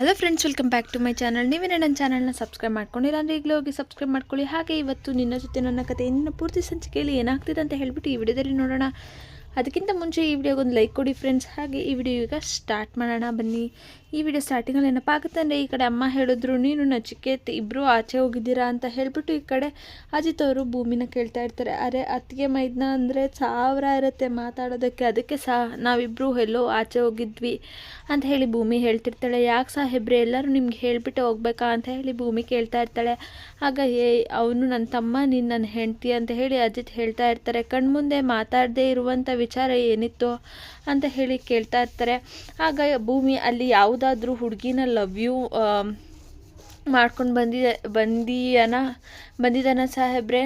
Hello friends welcome back to my channel ನೀವೇನೇ ನನ್ನ ಚಾನಲ್ನ ಸಬ್ಸ್ಕ್ರೈಬ್ ಮಾಡ್ಕೊಂಡಿಲ್ಲ ಅಂದರೆ ಈಗಲೂ ಹೋಗಿ ಸಬ್ಸ್ಕ್ರೈಬ್ ಮಾಡ್ಕೊಳ್ಳಿ. ಹಾಗೆ ಇವತ್ತು ನಿನ್ನ ಜೊತೆ ನನ್ನ ಕತೆ ಇನ್ನು ಪೂರ್ತಿ ಸಂಚಿಕೆಯಲ್ಲಿ ಏನಾಗ್ತಿದೆ ಅಂತ ಹೇಳ್ಬಿಟ್ಟು ಈ ವಿಡಿಯೋದಲ್ಲಿ ನೋಡೋಣ. ಅದಕ್ಕಿಂತ ಮುಂಚೆ ಈ ವಿಡಿಯೋಗೊಂದು ಲೈಕ್ ಕೊಡಿ ಫ್ರೆಂಡ್ಸ್ ಹಾಗೆ ಈ ವಿಡಿಯೋ ಈಗ ಸ್ಟಾರ್ಟ್ ಮಾಡೋಣ. ಬನ್ನಿ. ಈ ವಿಡಿಯೋ ಸ್ಟಾರ್ಟಿಂಗಲ್ಲಿ ಏನಪ್ಪ ಈ ಕಡೆ ಅಮ್ಮ ಹೇಳಿದ್ರು, ನೀನು ನಚಿಕೇತ್ ಇಬ್ಬರು ಆಚೆ ಹೋಗಿದ್ದೀರಾ? ಅಂತ ಹೇಳ್ಬಿಟ್ಟು ಈ ಕಡೆ ಅಜಿತ್ ಅವರು ಭೂಮಿನ ಕೇಳ್ತಾ ಇರ್ತಾರೆ. ಅರೆ, ಅತ್ತಿಗೆ ಮೈದ್ನ ಅಂದರೆ ಸಾವಿರ ಇರುತ್ತೆ ಮಾತಾಡೋದಕ್ಕೆ. ಅದಕ್ಕೆ ಸಹ ನಾವಿಬ್ಬರು ಎಲ್ಲೋ ಆಚೆ ಹೋಗಿದ್ವಿ. ಅಂತ ಹೇಳಿ ಭೂಮಿ ಹೇಳ್ತಿರ್ತಾಳೆ. ಯಾಕೆ ಸಾಹೇಬ್ರೆ ಎಲ್ಲರೂ ನಿಮ್ಗೆ ಹೇಳಿಬಿಟ್ಟು ಹೋಗ್ಬೇಕಾ? ಅಂತ ಹೇಳಿ ಭೂಮಿ ಕೇಳ್ತಾ ಇರ್ತಾಳೆ. ಆಗ ಏ ಅವನು ನನ್ನ ತಮ್ಮ, ನೀನು ನನ್ನ ಹೆಂಡತಿ ಅಂತ ಹೇಳಿ ಅಜಿತ್ ಹೇಳ್ತಾ ಇರ್ತಾರೆ. ಕಣ್ಮುಂದೆ ಮಾತಾಡದೇ ಇರುವಂಥ ವಿಚಾರ ಏನಿತ್ತು? ಅಂತ ಹೇಳಿ ಕೇಳ್ತಾ ಇರ್ತಾರೆ. ಆಗ ಭೂಮಿ ಅಲ್ಲಿ ಯಾವುದಾದ್ರೂ ಹುಡುಗಿನ ಲವ್ ಯು ಮಾಡ್ಕೊಂಡು ಬಂದಿ ಬಂದಿಯನ ಬಂದಿದ್ದಾನ ಸಾಹೇಬ್ರೆ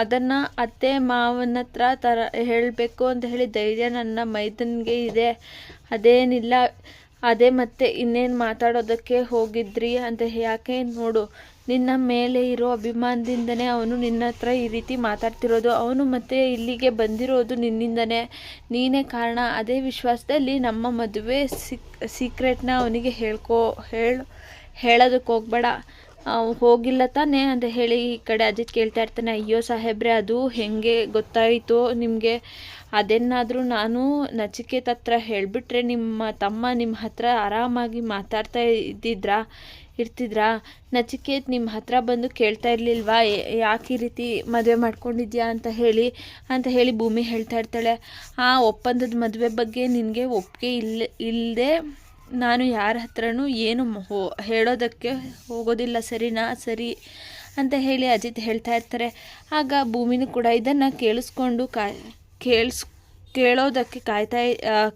ಅದನ್ನು ಅತ್ತೆ ಮಾವನ ಹತ್ರ ತರ ಹೇಳಬೇಕು ಅಂತ ಹೇಳಿ ಧೈರ್ಯ ನನ್ನ ಮೈದನ್ಗೆ ಇದೆ. ಅದೇನಿಲ್ಲ, ಅದೇ ಮತ್ತೆ ಇನ್ನೇನು ಮಾತಾಡೋದಕ್ಕೆ ಹೋಗಿದ್ರಿ ಅಂತ ಯಾಕೆ ನೋಡು. ನಿನ್ನ ಮೇಲೆ ಇರೋ ಅಭಿಮಾನದಿಂದನೇ ಅವನು ನಿನ್ನ ಹತ್ರ ಈ ರೀತಿ ಮಾತಾಡ್ತಿರೋದು. ಅವನು ಮತ್ತೆ ಇಲ್ಲಿಗೆ ಬಂದಿರೋದು ನಿನ್ನಿಂದನೇ. ನೀನೇ ಕಾರಣ. ಅದೇ ವಿಶ್ವಾಸದಲ್ಲಿ ನಮ್ಮ ಮದುವೆ ಸಿಕ್, ಸೀಕ್ರೆಟ್ನ ಅವನಿಗೆ ಹೇಳ್ಕೊ, ಹೇಳು, ಹೇಳೋದಕ್ಕೆ ಹೋಗ್ಬೇಡ. ಹೋಗಿಲ್ಲ ತಾನೇ ಅಂತ ಹೇಳಿ ಈ ಕಡೆ ಅಜಿತ್ ಕೇಳ್ತಾ ಇರ್ತಾನೆ. ಅಯ್ಯೋ ಸಾಹೇಬ್ರೆ, ಅದು ಹೇಗೆ ಗೊತ್ತಾಯಿತು ನಿಮಗೆ? ಅದೇನಾದರೂ ನಾನು ನಚಿಕೇತ್ ಹತ್ರ ಹೇಳಿಬಿಟ್ರೆ ನಿಮ್ಮ ತಮ್ಮ ನಿಮ್ಮ ಹತ್ರ ಆರಾಮಾಗಿ ಮಾತಾಡ್ತಾ ಇದ್ದಿದ್ರಾ, ಇರ್ತಿದ್ರಾ? ನಚಿಕೇತ್ ನಿಮ್ಮ ಹತ್ರ ಬಂದು ಕೇಳ್ತಾ ಇರಲಿಲ್ವಾ? ಯಾಕೆ ಈ ರೀತಿ ಮದುವೆ ಮಾಡ್ಕೊಂಡಿದ್ಯಾ ಅಂತ ಹೇಳಿ ಅಂತ ಹೇಳಿ ಭೂಮಿ ಹೇಳ್ತಾ ಇರ್ತಾಳೆ. ಆ ಒಪ್ಪಂದದ ಮದುವೆ ಬಗ್ಗೆ ನಿನಗೆ ಒಪ್ಪಿಗೆ ಇಲ್ಲ ಇಲ್ಲದೆ ನಾನು ಯಾರ ಹತ್ರನೂ ಏನು ಹೇಳೋದಕ್ಕೆ ಹೋಗೋದಿಲ್ಲ. ಸರಿನಾ? ಸರಿ ಅಂತ ಹೇಳಿ ಅಜಿತ್ ಹೇಳ್ತಾ ಇರ್ತಾರೆ. ಆಗ ಭೂಮಿನೂ ಕೂಡ ಇದನ್ನು ಕೇಳಿಸ್ಕೊಂಡು ಕಾಯ್ ಕೇಳಿಸ್, ಕೇಳೋದಕ್ಕೆ ಕಾಯ್ತಾ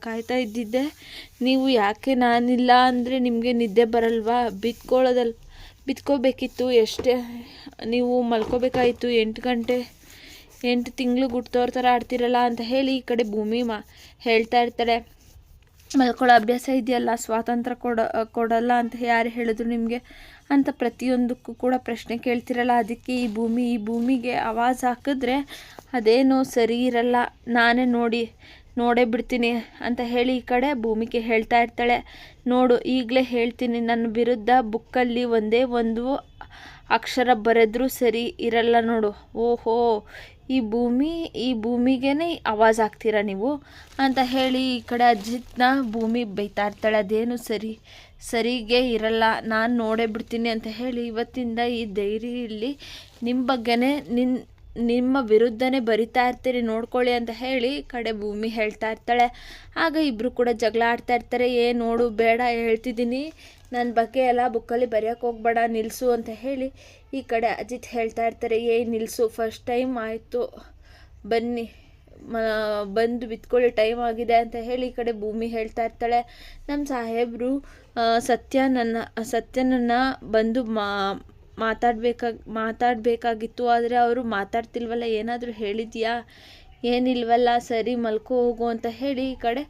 ಕಾಯ್ತಾ ಇದ್ದಿದ್ದೆ. ನೀವು ಯಾಕೆ ನಾನಿಲ್ಲ ಅಂದರೆ ನಿಮಗೆ ನಿದ್ದೆ ಬರಲ್ವಾ? ಬಿತ್ಕೊಳ್ಳೋದಲ್ಲ ಬಿತ್ಕೋಬೇಕಿತ್ತು ಎಷ್ಟೇ. ನೀವು ಮಲ್ಕೋಬೇಕಾಯಿತು ಎಂಟು ಗಂಟೆ. ಎಂಟು ತಿಂಗಳು ಗುಡ್ತೋರ್ ಥರ ಆಡ್ತಿರಲ್ಲ ಅಂತ ಹೇಳಿ ಈ ಕಡೆ ಭೂಮಿ ಮಾ, ಹೇಳ್ತಾ ಇರ್ತಾರೆ. ಮಲ್ಕೊಳ್ಳೋ ಅಭ್ಯಾಸ ಇದೆಯಲ್ಲ, ಸ್ವಾತಂತ್ರ್ಯ ಕೊಡ ಕೊಡಲ್ಲ ಅಂತ ಯಾರು ಹೇಳಿದ್ರು ನಿಮಗೆ? ಅಂತ ಪ್ರತಿಯೊಂದಕ್ಕೂ ಕೂಡ ಪ್ರಶ್ನೆ ಕೇಳ್ತಿರಲ್ಲ. ಅದಕ್ಕೆ ಈ ಭೂಮಿ, ಈ ಭೂಮಿಗೆ ಆವಾಜ್ ಹಾಕಿದ್ರೆ ಅದೇನೋ ಸರಿ ಇರಲ್ಲ. ನಾನೇ ನೋಡಿ, ನೋಡೇ ಬಿಡ್ತೀನಿ ಅಂತ ಹೇಳಿ ಈ ಕಡೆ ಭೂಮಿಗೆ ಹೇಳ್ತಾ ಇರ್ತಾಳೆ. ನೋಡು, ಈಗಲೇ ಹೇಳ್ತೀನಿ, ನನ್ನ ವಿರುದ್ಧ ಬುಕ್ಕಲ್ಲಿ ಒಂದೇ ಒಂದು ಅಕ್ಷರ ಬರೆದ್ರೂ ಸರಿ ಇರಲ್ಲ ನೋಡು. ಓಹೋ, ಈ ಭೂಮಿ, ಈ ಭೂಮಿಗೇ ಆವಾಜ್ ಹಾಕ್ತೀರಾ ನೀವು? ಅಂತ ಹೇಳಿ ಈ ಕಡೆ ಅಜಿತ್ನ ಭೂಮಿ ಬೈತಾ ಇರ್ತಾಳೆ. ಅದೇನು ಸರಿ, ಸರಿಗೆ ಇರಲ್ಲ. ನಾನು ನೋಡೇ ಬಿಡ್ತೀನಿ ಅಂತ ಹೇಳಿ ಇವತ್ತಿಂದ ಈ ಡೈರಿಯಲ್ಲಿ ನಿಮ್ಮ ಬಗ್ಗೆನೇ ನಿನ್ನ ನಿಮ್ಮ ವಿರುದ್ಧನೇ ಬರಿತಾ ಇರ್ತೀರಿ, ನೋಡ್ಕೊಳ್ಳಿ ಅಂತ ಹೇಳಿ ಕಡೆ ಭೂಮಿ ಹೇಳ್ತಾ ಇರ್ತಾಳೆ. ಆಗ ಇಬ್ಬರು ಕೂಡ ಜಗಳ ಆಡ್ತಾ ಇರ್ತಾರೆ. ಏ, ನೋಡು, ಬೇಡ, ಹೇಳ್ತಿದ್ದೀನಿ. ನನ್ನ ಬಗ್ಗೆ ಎಲ್ಲ ಬುಕ್ಕಲ್ಲಿ ಬರೆಯೋಕೆ ಹೋಗ್ಬೇಡ ನಿಲ್ಲಿಸು ಅಂತ ಹೇಳಿ ಈ ಕಡೆ ಅಜಿತ್ ಹೇಳ್ತಾ ಇರ್ತಾರೆ. ಏ ನಿಲ್ಲಿಸು ಫಸ್ಟ್ ಟೈಮ್ ಆಯಿತು. ಬನ್ನಿ ಬಂದು ಬಿತ್ಕೊಳ್ಳಿ ಟೈಮ್ ಆಗಿದೆ ಅಂತ ಹೇಳಿ ಈ ಕಡೆ ಭೂಮಿ ಹೇಳ್ತಾ ಇರ್ತಾಳೆ. ನಮ್ಮ ಸಾಹೇಬರು ಸತ್ಯ ನನ್ನ ಸತ್ಯನನ್ನು ಬಂದು ಮಾ ಮಾತಾಡಬೇಕಾಗಿ, ಮಾತಾಡಬೇಕಾಗಿತ್ತು. ಆದರೆ ಅವರು ಮಾತಾಡ್ತಿಲ್ವಲ್ಲ, ಏನಾದರೂ ಹೇಳಿದ್ಯಾ? ಏನಿಲ್ವಲ್ಲ, ಸರಿ ಮಲ್ಕೋ ಹೋಗು ಅಂತ ಹೇಳಿ ಈ ಕಡೆ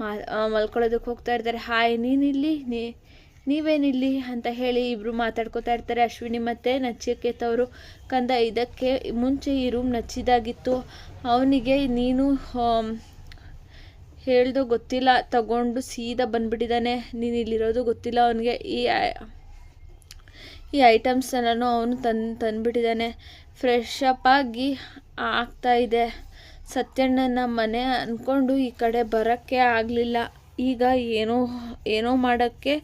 ಮಾ ಮಲ್ಕೊಳ್ಳೋದಕ್ಕೆ ಹೋಗ್ತಾ ಇರ್ತಾರೆ. ಹಾಯ್, ನೀನಿಲ್ಲಿ? ನೀ, ನೀವೇನಿಲ್ಲಿ? ಅಂತ ಹೇಳಿ ಇಬ್ಬರು ಮಾತಾಡ್ಕೋತಾ ಇರ್ತಾರೆ. ಅಶ್ವಿನಿ ಮತ್ತು ನಚಿಕೇತ್ ಅವರು ಕಂದ ಇದಕ್ಕೆ ಮುಂಚೆ ಈ ರೂಮ್ ನಚ್ಚಿದಾಗಿತ್ತು. ಅವನಿಗೆ ನೀನು ಹೇಳ್ದೋ ಗೊತ್ತಿಲ್ಲ. ತಗೊಂಡು ಸೀದಾ ಬಂದ್ಬಿಟ್ಟಿದ್ದಾನೆ. ನೀನು ಇಲ್ಲಿರೋದು ಗೊತ್ತಿಲ್ಲ ಅವನಿಗೆ. ಈ ಈ ಐಟಮ್ಸನ್ನು ಅವನು ತಂದು, ತಂದುಬಿಟ್ಟಿದ್ದಾನೆ. ಫ್ರೆಶ್ ಅಪ್ ಆಗಿ ಆಗ್ತಾ ಇದೆ. ಸತ್ಯಣ್ಣನ ಮನೆ ಅಂದ್ಕೊಂಡು ಈ ಕಡೆ ಬರೋಕ್ಕೆ ಆಗಲಿಲ್ಲ. ಈಗ ಏನೋ ಏನೋ ಮಾಡೋಕ್ಕೆ?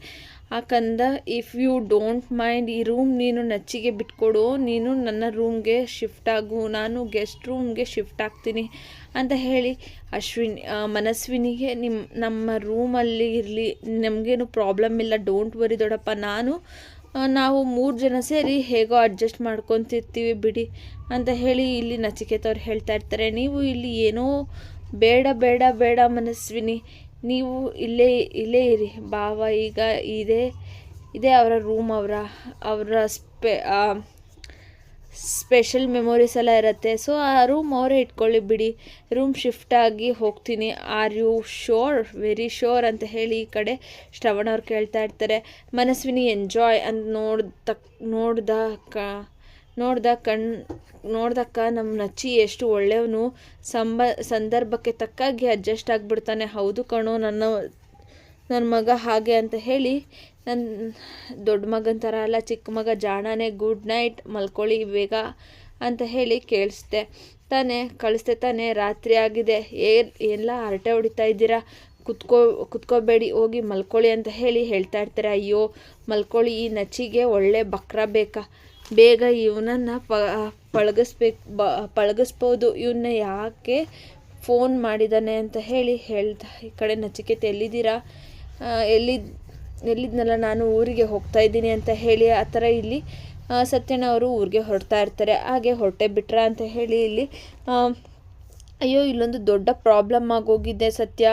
ಆ ಕಂದ ಇಫ್ ಯು ಡೋಂಟ್ ಮೈಂಡ್ ಈ ರೂಮ್ ನೀನು ನಚ್ಚಿಗೆ ಬಿಟ್ಕೊಡು. ನೀನು ನನ್ನ ರೂಮ್ಗೆ ಶಿಫ್ಟ್ ಆಗು. ನಾನು ಗೆಸ್ಟ್ ರೂಮ್ಗೆ ಶಿಫ್ಟ್ ಆಗ್ತೀನಿ. ಅಂತ ಹೇಳಿ ಅಶ್ವಿನಿ ಮನಸ್ವಿನಿಗೆ ನಿಮ್ಮ ನಮ್ಮ ರೂಮಲ್ಲಿ ಇರಲಿ. ನಮಗೇನು ಪ್ರಾಬ್ಲಮ್ ಇಲ್ಲ. ಡೋಂಟ್ ವರಿ ದೊಡ್ಡಪ್ಪ ನಾನು ನಾವು ಮೂರು ಜನ ಸೇರಿ ಹೇಗೋ ಅಡ್ಜಸ್ಟ್ ಮಾಡ್ಕೊತಿರ್ತೀವಿ ಬಿಡಿ ಅಂತ ಹೇಳಿ ಇಲ್ಲಿ ನಚಿಕೇತವ್ರು ಹೇಳ್ತಾ ಇರ್ತಾರೆ. ನೀವು ಇಲ್ಲಿ ಏನೋ ಬೇಡ ಬೇಡ ಬೇಡ ಮನಸ್ವಿನಿ. ನೀವು ಇಲ್ಲೇ ಇಲ್ಲೇ ಇರಿ. ಭಾವ ಈಗ ಇದೇ ಇದೇ ಅವರ ರೂಮ್ ಅವರ ಅವರ ಸ್ಪೆ ಸ್ಪೆಷಲ್ ಮೆಮೊರೀಸ್ ಎಲ್ಲ ಇರುತ್ತೆ. ಸೊ ಆ ರೂಮ್ ಅವರೇ ಇಟ್ಕೊಳ್ಳಿ ಬಿಡಿ. ರೂಮ್ ಶಿಫ್ಟ್ ಆಗಿ ಹೋಗ್ತೀನಿ. Are you sure very sure ಅಂತ ಹೇಳಿ ಈ ಕಡೆ ಶ್ರವಣ ಅವ್ರು ಕೇಳ್ತಾ ಇರ್ತಾರೆ. ಮನಸ್ವಿನಿ ಎಂಜಾಯ್ ಅಂತ ನೋಡ್ದ ನೋಡ್ದ ಕ, ನೋಡ್ದ ಕಣ್ ನೋಡ್ದಕ್ಕ ನಮ್ಮ ನಚ್ಚಿ ಎಷ್ಟು ಒಳ್ಳೆಯವನು. ಸಂಬ, ಸಂದರ್ಭಕ್ಕೆ ತಕ್ಕಾಗಿ ಅಡ್ಜಸ್ಟ್ ಆಗಿಬಿಡ್ತಾನೆ. ಹೌದು ಕಣೋ, ನನ್ನ ನನ್ನ ಮಗ ಹಾಗೆ ಅಂತ ಹೇಳಿ ನನ್ನ ದೊಡ್ಡ ಮಗನ ಥರ ಅಲ್ಲ, ಚಿಕ್ಕ ಮಗ ಜಾಣನೇ ಗುಡ್ ನೈಟ್ ಮಲ್ಕೊಳ್ಳಿ ಬೇಗ ಅಂತ ಹೇಳಿ ಕೇಳಿಸ್ದೆ. ತಾನೆ ಕಳಿಸ್ದೆ ತಾನೆ, ರಾತ್ರಿ ಆಗಿದೆ. ಏ ಎಲ್ಲ ಹರಟೆ ಹೊಡಿತಾ ಇದ್ದೀರಾ? ಕುತ್ಕೋ, ಕುತ್ಕೋಬೇಡಿ, ಹೋಗಿ ಮಲ್ಕೊಳ್ಳಿ ಅಂತ ಹೇಳಿ ಹೇಳ್ತಾ ಇರ್ತಾರೆ. ಅಯ್ಯೋ, ಮಲ್ಕೊಳ್ಳಿ, ಈ ನಚಿಗೆ ಒಳ್ಳೆ ಬಕ್ರ ಬೇಕಾ? ಬೇಗ ಇವನನ್ನು ಪ, ಪಳಗಿಸ್ಬೇಕು, ಬ, ಪಳಗಿಸ್ಬೋದು. ಇವನ್ನ ಯಾಕೆ ಫೋನ್ ಮಾಡಿದ್ದಾನೆ ಅಂತ ಹೇಳಿ ಹೇಳ್ತಾ ಈ ಕಡೆ ನಚಿಕೇತ ಎಲ್ಲಿದ್ದೀರಾ? ಎಲ್ಲಿದ್ದು ಎಲ್ಲಿದ್ನಲ್ಲ, ನಾನು ಊರಿಗೆ ಹೋಗ್ತಾ ಇದ್ದೀನಿ ಅಂತ ಹೇಳಿ ಆ ಥರ ಇಲ್ಲಿ ಸತ್ಯಣ್ಣ ಅವರು ಊರಿಗೆ ಹೊರಡ್ತಾ ಇರ್ತಾರೆ. ಹಾಗೆ ಹೊರಟೆ ಬಿಟ್ರ ಅಂತ ಹೇಳಿ ಇಲ್ಲಿ ಅಯ್ಯೋ, ಇಲ್ಲೊಂದು ದೊಡ್ಡ ಪ್ರಾಬ್ಲಮ್ ಆಗೋಗಿದೆ ಸತ್ಯ.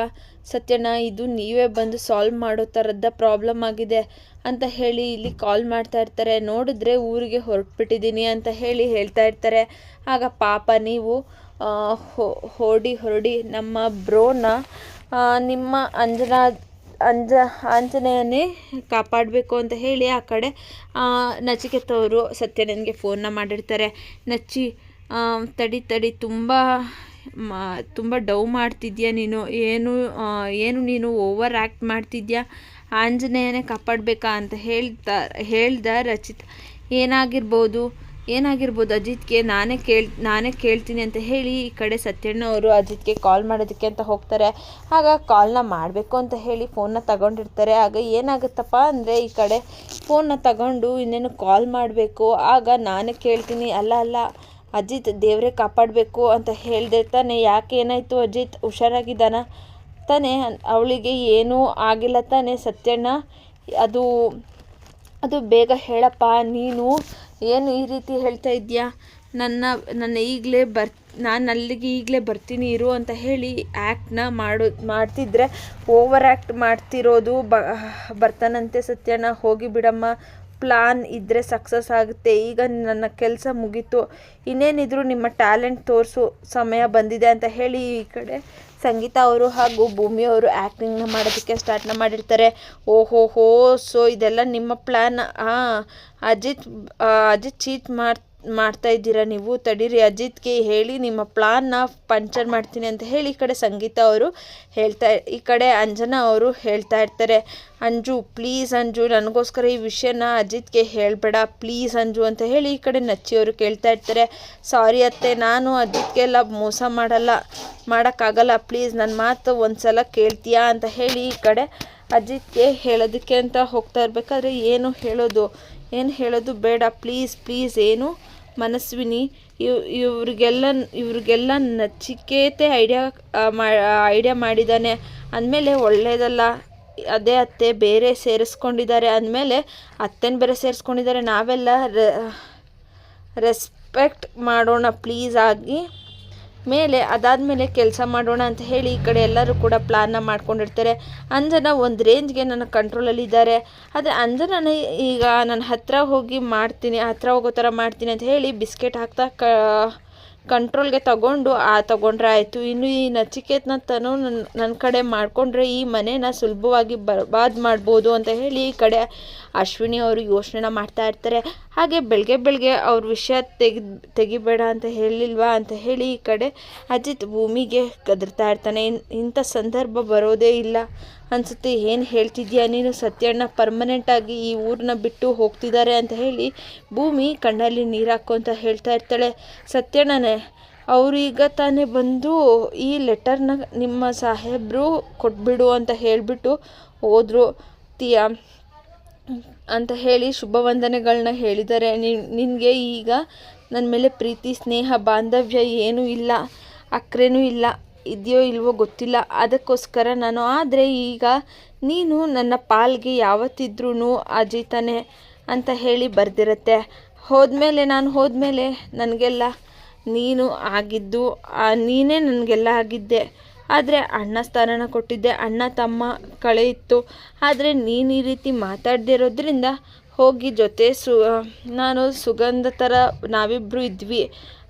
ಸತ್ಯಣ್ಣ, ಇದು ನೀವೇ ಬಂದು ಸಾಲ್ವ್ ಮಾಡೋ ಥರದ ಪ್ರಾಬ್ಲಮ್ ಆಗಿದೆ ಅಂತ ಹೇಳಿ ಇಲ್ಲಿ ಕಾಲ್ ಮಾಡ್ತಾ ಇರ್ತಾರೆ. ನೋಡಿದ್ರೆ ಊರಿಗೆ ಹೊರಟ್ಬಿಟ್ಟಿದ್ದೀನಿ ಅಂತ ಹೇಳಿ ಹೇಳ್ತಾ ಇರ್ತಾರೆ. ಆಗ ಪಾಪ ನೀವು ಹೊಡಿ ಹೊರಡಿ ನಮ್ಮ ಬ್ರೋನ ನಿಮ್ಮ ಅಂಜನಾ ಅಂಜ ಆಂಜನೇಯನೇ ಕಾಪಾಡಬೇಕು ಅಂತ ಹೇಳಿ ಆ ಕಡೆ ನಚಿಕೇತವರು ಸತ್ಯನಂಗೆ ಫೋನ್ನ ಮಾಡಿರ್ತಾರೆ. ನಚ್ಚಿ ತಡಿ ತಡಿ, ತುಂಬ ತುಂಬ ಡೌ ಮಾಡ್ತಿದ್ಯಾ ನೀನು? ಏನು ಏನು ನೀನು ಓವರ್ ಆ್ಯಕ್ಟ್ ಮಾಡ್ತಿದ್ಯಾ? ಆಂಜನೇಯನೇ ಕಾಪಾಡಬೇಕಾ ಅಂತ ಹೇಳ್ತಾ, ಹೇಳ್ದ ರಚಿತ್. ಏನಾಗಿರ್ಬೋದು? ಏನಾಗಿರ್ಬೋದು ಅಜಿತ್ಗೆ ನಾನೇ ಕೇಳ್, ನಾನೇ ಕೇಳ್ತೀನಿ ಅಂತ ಹೇಳಿ ಈ ಕಡೆ ಸತ್ಯಣ್ಣ ಅವರು ಅಜಿತ್ಗೆ ಕಾಲ್ ಮಾಡೋದಕ್ಕೆ ಅಂತ ಹೋಗ್ತಾರೆ. ಆಗ ಕಾಲ್ನ ಮಾಡಬೇಕು ಅಂತ ಹೇಳಿ ಫೋನ್ನ ತಗೊಂಡಿರ್ತಾರೆ. ಆಗ ಏನಾಗುತ್ತಪ್ಪ ಅಂದರೆ ಈ ಕಡೆ ಫೋನ್ನ ತಗೊಂಡು ಇನ್ನೇನು ಕಾಲ್ ಮಾಡಬೇಕು. ಆಗ ನಾನೇ ಕೇಳ್ತೀನಿ. ಅಲ್ಲ ಅಲ್ಲ, ಅಜಿತ್ ದೇವರೇ ಕಾಪಾಡಬೇಕು ಅಂತ ಹೇಳಿದೆ ತಾನೆ. ಯಾಕೆ ಏನಾಯಿತು ಅಜಿತ್? ಹುಷಾರಾಗಿದ್ದಾನ ತಾನೆ? ಅವಳಿಗೆ ಏನೂ ಆಗಿಲ್ಲ ತಾನೆ ಸತ್ಯಣ್ಣ? ಅದು ಅದು ಬೇಗ ಹೇಳಪ್ಪ. ನೀನು ಏನು ಈ ರೀತಿ ಹೇಳ್ತಾ ಇದೆಯಾ? ನನ್ನ ನನ್ನ ಈಗಲೇ ಬರ್, ನಾನು ಅಲ್ಲಿಗೆ ಈಗಲೇ ಬರ್ತೀನಿ, ಇರು ಅಂತ ಹೇಳಿ ಆ್ಯಕ್ಟ್ನ ಮಾಡೋ, ಮಾಡ್ತಿದ್ರೆ ಓವರ್ ಆ್ಯಕ್ಟ್ ಮಾಡ್ತಿರೋದು ಬ ಬರ್ತಾನಂತೆ ಸತ್ಯನ ಹೋಗಿ ಬಿಡಮ್ಮ. ಪ್ಲಾನ್ ಇದ್ದರೆ ಸಕ್ಸಸ್ ಆಗುತ್ತೆ. ಈಗ ನನ್ನ ಕೆಲಸ ಮುಗೀತು. ಇನ್ನೇನಿದ್ರು ನಿಮ್ಮ ಟ್ಯಾಲೆಂಟ್ ತೋರಿಸು. ಸಮಯ ಬಂದಿದೆ ಅಂತ ಹೇಳಿ ಈ ಕಡೆ ಸಂಗೀತ ಅವರು ಹಾಗೂ ಭೂಮಿ ಅವರು ಆ್ಯಕ್ಟಿಂಗ್ನ ಮಾಡೋದಕ್ಕೆ ಸ್ಟಾರ್ಟ್ನ ಮಾಡಿರ್ತಾರೆ. ಓಹೋ ಹೋ ಸೊ ಇದೆಲ್ಲ ನಿಮ್ಮ ಪ್ಲ್ಯಾನ್ ಹಾಂ ಅಜಿತ್ ಅಜಿತ್ ಚೀಟ್ ಮಾಡಿ ಮಾಡ್ತಾ ಇದ್ದೀರಾ ನೀವು? ತಡೀರಿ, ಅಜಿತ್ಗೆ ಹೇಳಿ, ನಿಮ್ಮ ಪ್ಲಾನ್ನ ಪಂಚರ್ ಮಾಡ್ತೀನಿ ಅಂತ ಹೇಳಿ ಈ ಕಡೆ ಸಂಗೀತ ಅವರು ಹೇಳ್ತಾ, ಈ ಕಡೆ ಅಂಜನಾ ಅವರು ಹೇಳ್ತಾ ಇರ್ತಾರೆ. ಅಂಜು ಪ್ಲೀಸ್ ಅಂಜು, ನನಗೋಸ್ಕರ ಈ ವಿಷಯನ ಅಜಿತ್ಗೆ ಹೇಳಬೇಡ ಪ್ಲೀಸ್ ಅಂಜು ಅಂತ ಹೇಳಿ ಈ ಕಡೆ ನಚ್ಚಿಯವರು ಕೇಳ್ತಾ ಇರ್ತಾರೆ. ಸಾರಿ ಅತ್ತೆ, ನಾನು ಅಜಿತ್ಗೆಲ್ಲ ಮೋಸ ಮಾಡಲ್ಲ, ಮಾಡೋಕ್ಕಾಗಲ್ಲ ಪ್ಲೀಸ್ ನನ್ನ ಮಾತು ಒಂದು ಸಲ ಕೇಳ್ತೀಯಾ ಅಂತ ಹೇಳಿ ಈ ಕಡೆ ಅಜಿತ್ಗೆ ಹೇಳೋದಕ್ಕೆ ಅಂತ ಹೋಗ್ತಾ ಇರಬೇಕಾದ್ರೆ ಏನು ಹೇಳೋದು? ಏನು ಹೇಳೋದು ಬೇಡ ಪ್ಲೀಸ್ ಪ್ಲೀಸ್ ಏನು ಮನಸ್ವಿನಿ. ಇವ್, ಇವ್ರಿಗೆಲ್ಲ ಇವ್ರಿಗೆಲ್ಲ ನಚಿಕೇತೆ ಐಡಿಯಾ ಐಡಿಯಾ ಮಾಡಿದ್ದಾನೆ. ಅಂದಮೇಲೆ ಒಳ್ಳೆಯದಲ್ಲ ಅದೇ ಅತ್ತೆ ಬೇರೆ ಸೇರಿಸ್ಕೊಂಡಿದ್ದಾರೆ. ಅಂದಮೇಲೆ ಅತ್ತೆನ ಬೇರೆ ಸೇರಿಸ್ಕೊಂಡಿದ್ದಾರೆ. ನಾವೆಲ್ಲ ರೆಸ್ಪೆಕ್ಟ್ ಮಾಡೋಣ ಪ್ಲೀಸ್ ಆಗಿ. ಮೇಲೆ, ಅದಾದಮೇಲೆ ಕೆಲಸ ಮಾಡೋಣ ಅಂತ ಹೇಳಿ ಈ ಕಡೆ ಎಲ್ಲರೂ ಕೂಡ ಪ್ಲಾನ್ನ ಮಾಡ್ಕೊಂಡಿರ್ತಾರೆ. ಅಂಜನ ಒಂದು ರೇಂಜ್ಗೆ ನನ್ನ ಕಂಟ್ರೋಲಲ್ಲಿದ್ದಾರೆ ಆದರೆ ಅಂಜನ ಈಗ ನನ್ನ ಹತ್ತಿರ ಹೋಗಿ ಮಾಡ್ತೀನಿ ಹತ್ತಿರ ಹೋಗೋ ಥರ ಮಾಡ್ತೀನಿ ಅಂತ ಹೇಳಿ ಬಿಸ್ಕೆಟ್ ಹಾಕ್ತಾ ಕ ಕಂಟ್ರೋಲ್ಗೆ ತಗೊಂಡು, ಆ ತಗೊಂಡ್ರೆ ಆಯಿತು. ಇನ್ನು ಈ ನಚಿಕೇತನ ತನು ನನ್ನ ನನ್ನ ಕಡೆ ಮಾಡಿಕೊಂಡ್ರೆ ಈ ಮನೇನ ಸುಲಭವಾಗಿ ಬರ್ಬಾದ್ ಮಾಡ್ಬೋದು ಅಂತ ಹೇಳಿ ಈ ಕಡೆ ಅಶ್ವಿನಿ ಅವರು ಯೋಚನೆನ ಮಾಡ್ತಾ ಇರ್ತಾರೆ. ಹಾಗೆ ಬೆಳಗ್ಗೆ ಬೆಳಗ್ಗೆ ಅವ್ರ ವಿಷಯ ತೆಗಿ ತೆಗಿಬೇಡ ಅಂತ ಹೇಳಿಲ್ವಾ ಅಂತ ಹೇಳಿ ಈ ಕಡೆ ಅಜಿತ್ ಭೂಮಿಗೆ ಕದರ್ತಾ ಇರ್ತಾನೆ. ಇಂಥ ಸಂದರ್ಭ ಬರೋದೇ ಇಲ್ಲ. ಅನಿಸುತ್ತೆ, ಏನು ಹೇಳ್ತಿದ್ಯಾ ನೀನು? ಸತ್ಯಣ್ಣ ಪರ್ಮನೆಂಟಾಗಿ ಈ ಊರನ್ನ ಬಿಟ್ಟು ಹೋಗ್ತಿದ್ದಾರೆ ಅಂತ ಹೇಳಿ ಭೂಮಿ ಕಣ್ಣಲ್ಲಿ ನೀರು ಹಾಕು ಅಂತ ಹೇಳ್ತಾ ಇರ್ತಾಳೆ. ಸತ್ಯಣ್ಣನೇ, ಅವರೀಗ ತಾನೇ ಬಂದು ಈ ಲೆಟರ್ನ ನಿಮ್ಮ ಸಾಹೇಬರು ಕೊಟ್ಬಿಡು ಅಂತ ಹೇಳಿಬಿಟ್ಟು ಹೋದರು. ತೀಯ, ಅಂತ ಹೇಳಿ ಶುಭ ವಂದನೆಗಳನ್ನ ಹೇಳಿದ್ದಾರೆ. ನಿನಗೆ ಈಗ ನನ್ನ ಮೇಲೆ ಪ್ರೀತಿ, ಸ್ನೇಹ, ಬಾಂಧವ್ಯ ಏನೂ ಇಲ್ಲ, ಅಕ್ರೆನೂ ಇಲ್ಲ. ಇದೆಯೋ ಇಲ್ವೋ ಗೊತ್ತಿಲ್ಲ. ಅದಕ್ಕೋಸ್ಕರ ನಾನು, ಆದರೆ ಈಗ ನೀನು ನನ್ನ ಪಾಲ್ಗೆ ಯಾವತ್ತಿದ್ರೂ ಅಜಿತಾನೆ ಅಂತ ಹೇಳಿ ಬರೆದಿರುತ್ತೆ. ಹೋದ್ಮೇಲೆ ನಾನು ಹೋದ್ಮೇಲೆ ನನಗೆಲ್ಲ ನೀನು ಆಗಿದ್ದು ನೀನೇ ನನಗೆಲ್ಲ ಆಗಿದ್ದೆ. ಆದರೆ ಅಣ್ಣ ಸ್ಥಾನನ ಕೊಟ್ಟಿದ್ದೆ, ಅಣ್ಣ ತಮ್ಮ ಕಳೆಯಿತ್ತು ಆದರೆ ನೀನು ಈ ರೀತಿ ಮಾತಾಡದಿರೋದ್ರಿಂದ ಹೋಗಿ ಜೊತೆ ಸು ನಾನು ಸುಗಂಧ ಥರ ನಾವಿಬ್ಬರು ಇದ್ವಿ.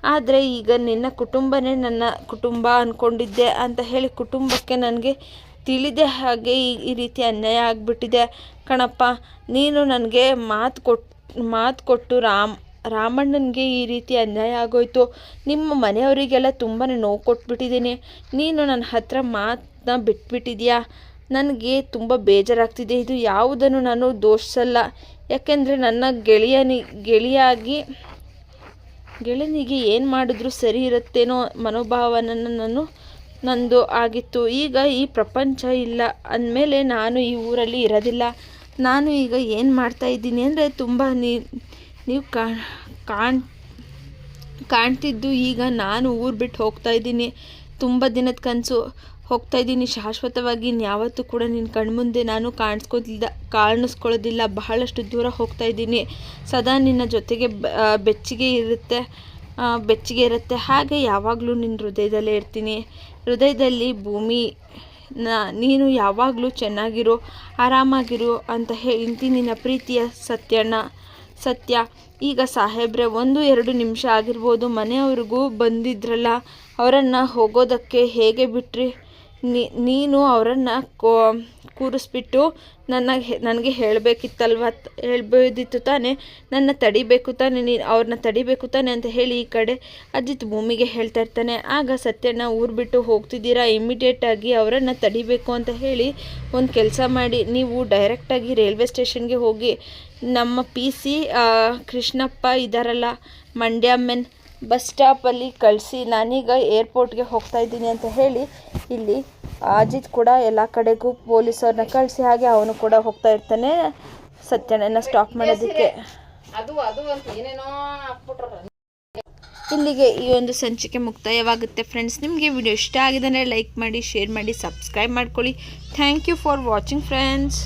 ಆದರೆ ಈಗ ನಿನ್ನ ಕುಟುಂಬನೇ ನನ್ನ ಕುಟುಂಬ ಅಂದ್ಕೊಂಡಿದ್ದೆ ಅಂತ ಹೇಳಿ ಕುಟುಂಬಕ್ಕೆ ನನಗೆ ತಿಳಿದೆ ಹಾಗೆ ಈ ಈ ರೀತಿ ಅನ್ಯಾಯ ಆಗಿಬಿಟ್ಟಿದೆ. ಕಣಪ್ಪ, ನೀನು ನನಗೆ ಮಾತು ಕೊಟ್ಟು ಮಾತು ಕೊಟ್ಟು ರಾಮ್, ರಾಮಣ್ಣನಿಗೆ ಈ ರೀತಿ ಅನ್ಯಾಯ ಆಗೋಯ್ತು. ನಿಮ್ಮ ಮನೆಯವರಿಗೆಲ್ಲ ತುಂಬಾ ನೋವು ಕೊಟ್ಬಿಟ್ಟಿದ್ದೀನಿ. ನೀನು ನನ್ನ ಹತ್ರ ಮಾತನ್ನ ಬಿಟ್ಬಿಟ್ಟಿದ್ಯಾ? ನನಗೆ ತುಂಬ ಬೇಜಾರಾಗ್ತಿದೆ. ಇದು ಯಾವುದನ್ನು ನಾನು ದೋಷಿಸಲ್ಲ. ಯಾಕೆಂದರೆ ನನ್ನ ಗೆಳೆಯನಿ, ಗೆಳೆಯಾಗಿ ಗೆಳೆಯನಿಗೆ ಏನು ಮಾಡಿದ್ರೂ ಸರಿ ಇರುತ್ತೇನೋ ಮನೋಭಾವನನ್ನು ನಾನು ನಂದು ಆಗಿತ್ತು. ಈಗ ಈ ಪ್ರಪಂಚ ಇಲ್ಲ. ಅಂದಮೇಲೆ ನಾನು ಈ ಊರಲ್ಲಿ ಇರೋದಿಲ್ಲ. ನಾನು ಈಗ ಏನು ಮಾಡ್ತಾ ಇದ್ದೀನಿ ಅಂದರೆ ತುಂಬ ನೀವು ಕಾಣ್, ಕಾಣ್ತಿದ್ದು ಈಗ ನಾನು ಊರು ಬಿಟ್ಟು ಹೋಗ್ತಾ ಇದ್ದೀನಿ. ತುಂಬ ದಿನದ ಕನಸು ಹೋಗ್ತಾ ಇದ್ದೀನಿ. ಶಾಶ್ವತವಾಗಿ ಇನ್ಯಾವತ್ತೂ ಕೂಡ ನಿನ್ನ ಕಣ್ಮುಂದೆ ನಾನು ಕಾಣಿಸ್ಕೋದಿಲ್ಲ ಕಾಣಿಸ್ಕೊಳ್ಳೋದಿಲ್ಲ. ಬಹಳಷ್ಟು ದೂರ ಹೋಗ್ತಾ ಇದ್ದೀನಿ. ಸದಾ ನಿನ್ನ ಜೊತೆಗೆ ಬೆಚ್ಚಿಗೆ ಇರುತ್ತೆ ಬೆಚ್ಚಿಗೆ ಇರುತ್ತೆ. ಹಾಗೆ ಯಾವಾಗಲೂ ನಿನ್ನ ಹೃದಯದಲ್ಲೇ ಇರ್ತೀನಿ. ಹೃದಯದಲ್ಲಿ ಭೂಮಿ ನೀನು ಯಾವಾಗಲೂ ಚೆನ್ನಾಗಿರು, ಆರಾಮಾಗಿರು ಅಂತ ಹೇಳ್ತೀನಿ. ನಿನ್ನ ಪ್ರೀತಿಯ ಸತ್ಯಣ್ಣ. ಸತ್ಯ. ಈಗ ಸಾಹೇಬ್ರೆ, ಒಂದು ಎರಡು ನಿಮಿಷ ಆಗಿರ್ಬೋದು, ಮನೆಯವ್ರಿಗೂ ಬಂದಿದ್ರಲ್ಲ, ಅವರನ್ನು ಹೋಗೋದಕ್ಕೆ ಹೇಗೆ ಬಿಟ್ರಿ? ನೀನು ಅವರನ್ನು ಕೋ, ಕೂರಿಸ್ಬಿಟ್ಟು ನನ್ನ ನನಗೆ ಹೇಳಬೇಕಿತ್ತಲ್ವ? ಹೇಳ್ಬೋದಿತ್ತು ತಾನೇ. ನನ್ನ ತಡಿಬೇಕು ತಾನೆ ನೀನು ಅವ್ರನ್ನ ತಡಿಬೇಕು ತಾನೆ ಅಂತ ಹೇಳಿ ಈ ಕಡೆ ಅಜಿತ್ ಭೂಮಿಗೆ ಹೇಳ್ತಾ ಇರ್ತಾನೆ. ಆಗ ಸತ್ಯನ ಊರು ಬಿಟ್ಟು ಹೋಗ್ತಿದ್ದೀರಾ? ಇಮಿಡಿಯೇಟಾಗಿ ಅವರನ್ನು ತಡಿಬೇಕು ಅಂತ ಹೇಳಿ ಒಂದು ಕೆಲಸ ಮಾಡಿ, ನೀವು ಡೈರೆಕ್ಟಾಗಿ ರೈಲ್ವೆ ಸ್ಟೇಷನ್ಗೆ ಹೋಗಿ ನಮ್ಮ ಪಿ ಸಿ ಕೃಷ್ಣಪ್ಪ ಇದ್ದಾರಲ್ಲ ಮಂಡ್ಯ ಮೆನ್ ಬಸ್ ಸ್ಟಾಪಲ್ಲಿ ಕಳಿಸಿ ನಾನೀಗ ಏರ್ಪೋರ್ಟ್ಗೆ ಹೋಗ್ತಾ ಇದ್ದೀನಿ ಅಂತ ಹೇಳಿ ಇಲ್ಲಿ ಅಜಿತ್ ಕೂಡ ಎಲ್ಲ ಕಡೆಗೂ ಪೊಲೀಸವ್ರನ್ನ ಕಳಿಸಿ ಹಾಗೆ ಅವನು ಕೂಡ ಹೋಗ್ತಾ ಇರ್ತಾನೆ ಸತ್ಯನನ್ನ ಸ್ಟಾಪ್ ಮಾಡೋದಕ್ಕೆ. ಅದು ಅದು ಏನೇನೋ ಹಾಕ್ಬಿಟ್ರ ಇಲ್ಲಿಗೆ ಈ ಒಂದು ಸಂಚಿಕೆ ಮುಕ್ತಾಯವಾಗುತ್ತೆ ಫ್ರೆಂಡ್ಸ್ ನಿಮಗೆ ವಿಡಿಯೋ ಇಷ್ಟ ಆಗಿದೆ ಲೈಕ್ ಮಾಡಿ ಶೇರ್ ಮಾಡಿ ಸಬ್ಸ್ಕ್ರೈಬ್ ಮಾಡ್ಕೊಳ್ಳಿ. Thank you for watching friends